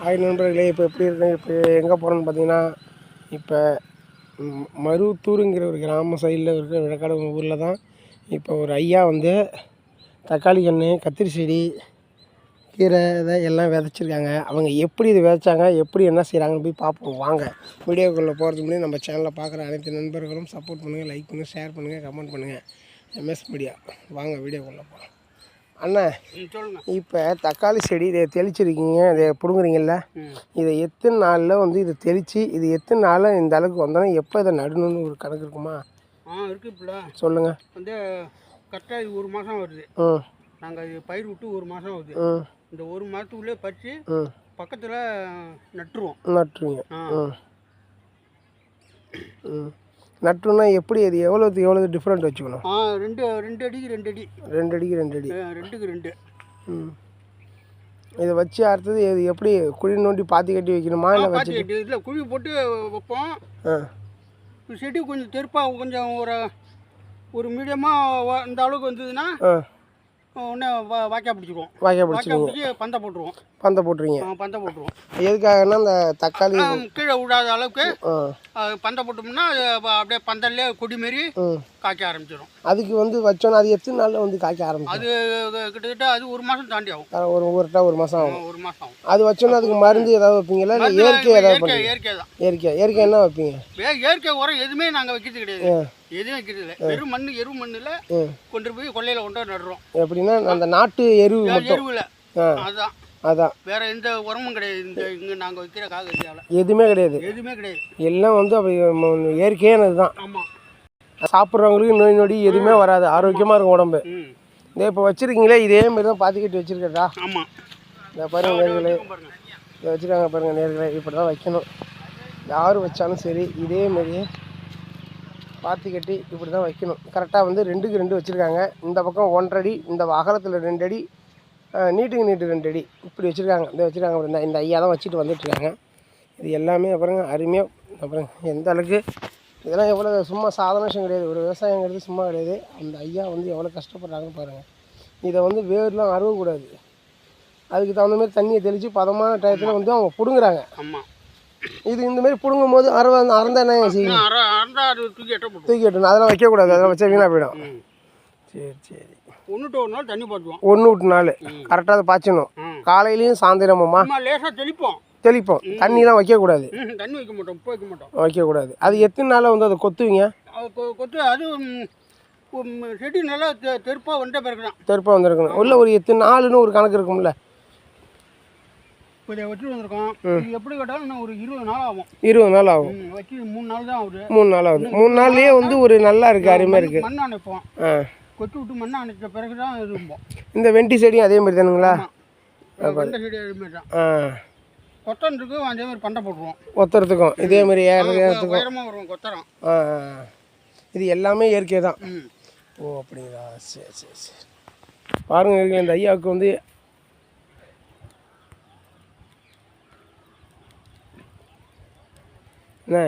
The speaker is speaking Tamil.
ஹாய் நண்பர்களே இப்போ எப்படி இருக்கேன் இப்போ எங்கே போகிறோன்னு பார்த்தீங்கன்னா இப்போ மருவத்தூருங்கிற ஒரு கிராம சைடில் இருக்கிற விழக்காடு ஊரில் தான் இப்போ ஒரு ஐயா வந்து தக்காளி கன்று கத்திரி செடி கீரை இதை எல்லாம் விதைச்சிருக்காங்க. அவங்க எப்படி இது விதைச்சாங்க எப்படி என்ன செய்கிறாங்கன்னு போய் பார்ப்போம். வாங்க வீடியோக்குள்ளே போகிறதுக்கு முன்னாடி நம்ம சேனலில் பார்க்குற அனைத்து நண்பர்களும் சப்போர்ட் பண்ணுங்கள் லைக் பண்ணுங்கள் ஷேர் பண்ணுங்கள் கமெண்ட் பண்ணுங்கள் எம்எஸ் மீடியா வாங்க வீடியோக்குள்ளே போகலாம் அண்ணா சொல்லுங்க. இப்போ தக்காளி செடி இதை தெளிச்சிருக்கீங்க இதை பிடுங்குறீங்கல்ல? இதை எத்தனை நாளில் வந்து இதை தெளித்து இது எத்தனை நாளில் இந்த அளவுக்கு வந்தோன்னா எப்போ இதை நடணும்னு ஒரு கணக்கு இருக்குமா? ஆ இருக்கு இப்பல சொல்லுங்கள் வந்து கரெக்டாக இது ஒரு மாதம் வருது. ம் நாங்கள் இது பயிர் விட்டு ஒரு மாதம் வருது ம் இந்த ஒரு மாதத்துக்குள்ளே பறித்து பக்கத்தில் நட்டுருவோம். நட்டுருவீங்க. ஆ. ம் நட்டுனா எப்படி அது எவ்வளோது எவ்வளோ டிஃப்ரெண்ட் வச்சுக்கணும்? ஆ ரெண்டு ரெண்டு அடிக்கு ரெண்டு அடி. ரெண்டு அடிக்கு ரெண்டு அடி. ரெண்டுக்கு ரெண்டு. ம். இதை வச்சு அடுத்தது இது எப்படி குழி நோண்டி பாத்தி கட்டி வைக்கணுமா இல்லை வச்சு இதில் குழி போட்டு வைப்போம். ஆ. செடி கொஞ்சம் தெருப்பாக கொஞ்சம் ஒரு ஒரு மீடியமாக இந்த அளவுக்கு வந்ததுன்னா வா- வாய்க்கா பிடிச்சிருவோம். வாய்க்கா வாய்க்கா பிடிச்சிருங்க பிடிச்சி பந்தை போட்டுருவோம். பந்தை போட்டுருவீங்க. பந்தை போட்டுருவோம். எதுக்காகன்னா இந்த தக்காளி கீழே விடாத அளவுக்கு பந்தை போட்டோம்னா அப்படியே பந்தல்லே கொடி மாரி காய்க்க ஆரம்பிச்சிடும் அதுக்கு வந்து வச்சோன்னா அது எத்தனை நாளில் வந்து காய்க்க ஆரம்பிக்கும்? அது கிட்டத்தட்ட அது ஒரு மாதம் தாண்டி ஆகும். ஒரு ஒருட்டா ஒரு மாதம் ஆகும். ஒரு மாதம் ஆகும். அது வச்சோன்னா அதுக்கு மருந்து ஏதாவது வைப்பீங்களா? இல்லை இயற்கை ஏதாவது இயற்கை தான். இயற்கை இயற்கை என்ன வைப்பீங்க? இயற்கை உரம் எதுவுமே நாங்கள் வைக்கிறது கிடையாது. எதுவும் வைக்கிறது வெறும் மண் எரு மண்ணில் கொண்டு போய் கொல்லையில் கொண்டு நடுறோம். எப்படின்னா அந்த நாட்டு மட்டும். எருவில். அதுதான் அதான். வேற எந்த உரமும் கிடையாது. இந்த இங்கே நாங்கள் வைக்கிற காகரியாவில் எதுவுமே கிடையாது. எதுவுமே கிடையாது. எல்லாம் வந்து அப்படி இயற்கையானது தான். ஆமாம் சாப்பிட்றவங்களுக்கு நோய் நொடி எதுவுமே வராது. ஆரோக்கியமாக இருக்கும் உடம்பு. இதே இப்போ வச்சுருக்கீங்களே இதே மாதிரி தான் பாத்திக்கிட்டு வச்சுருக்கா ஆமாம் இந்த பாருங்க நேர்களே. இதை வச்சுருக்காங்க பாருங்கள் நேர்களே. இப்படி தான் வைக்கணும். யார் வச்சாலும் சரி இதே மாதிரியே பாத்தி கட்டி இப்படி தான் வைக்கணும் கரெக்டாக வந்து ரெண்டுக்கு ரெண்டு வச்சுருக்காங்க. இந்த பக்கம் ஒன்றரை அடி இந்த அகலத்தில் ரெண்டு அடி நீட்டுக்கு நீட்டு ரெண்டு அடி. இப்படி வச்சுருக்காங்க. இந்த வச்சுருக்காங்க இந்த இந்த ஐயா தான் வச்சுட்டு வந்துட்டுருக்காங்க இது எல்லாமே அப்புறங்க அருமையாக அப்புறம் எந்த அளவுக்கு இதெல்லாம் எவ்வளோ சும்மா சாதாரண விஷயம் கிடையாது. ஒரு விவசாயங்கிறது சும்மா கிடையாது. அந்த ஐயா வந்து எவ்வளோ கஷ்டப்படுறாங்கன்னு பாருங்கள் இதை வந்து வேர்லாம் அறுவக்கூடாது. அதுக்கு தகுந்த மாதிரி தண்ணியை தெளித்து பதமான டயத்தில் வந்து அவங்க பிடுங்குறாங்க. ஆமாம் இது இந்த மாதிரி பிடுங்கும் போது அறவை அறந்தா என்ன செய்யும்? அரை அரை தூக்கி எட்ட போட்டுருவோம் தூக்கி விட்டணும் அதெல்லாம் வைக்கக்கூடாது. அதெல்லாம் வச்சா வீணாக போயிடும். சரி சரி. ஒன்று ஒரு நாள் தண்ணி போட்டுவோம் ஒன்று விட்டு நாள் கரெக்டாக அதை பாய்ச்சணும் காலையிலையும் சாயந்தரமுமா? சும்மா லேசாக தெளிப்போம். தெளிப்போம். தண்ணிலாம் வைக்கக்கூடாது. தண்ணி வைக்க மாட்டோம். உப்பு வைக்க மாட்டோம். வைக்கக்கூடாது. அது எத்தனை நாளில் வந்து அதை கொத்துவீங்க? கொத்து அது செடி நல்லா தெருப்பாக வந்த பிறகு தெருப்பாக வந்திருக்கணும். உள்ள ஒரு எத்தனை நாளுன்னு ஒரு கணக்கு இருக்கும்ல. இப்போ வச்சுட்டு வந்திருக்கோம். இது எப்படி கேட்டாலும் இன்னும் ஒரு இருபது நாள் ஆகும். இருபது நாள் ஆகும். வச்சு மூணு நாள் தான் ஆகுது. மூணு நாள் ஆகுது. மூணு நாள்லேயே வந்து ஒரு நல்லா இருக்குது அருமையாக இருக்குது மண் அணைப்போம். கொத்து விட்டு மண் அணைச்ச பிறகு தான் இருப்போம். இந்த வெண்டி செடியும் அதே மாதிரி தானுங்களா? வெந்த செடி அதுமாரி தான். ஆ. கொத்தன் இருக்கு அதே மாதிரி பண்டை போட்டுருவோம். ஒத்துறதுக்கும் இதே மாதிரி ஏறுறதுக்கும் உயரமாக வருவோம் கொத்தரம். ஆ. இது எல்லாமே இயற்கை தான் ஓ அப்படிங்களா? சரி சரி சரி. பாருங்க இருக்கீங்களா, இந்த ஐயாவுக்கு வந்து என்ன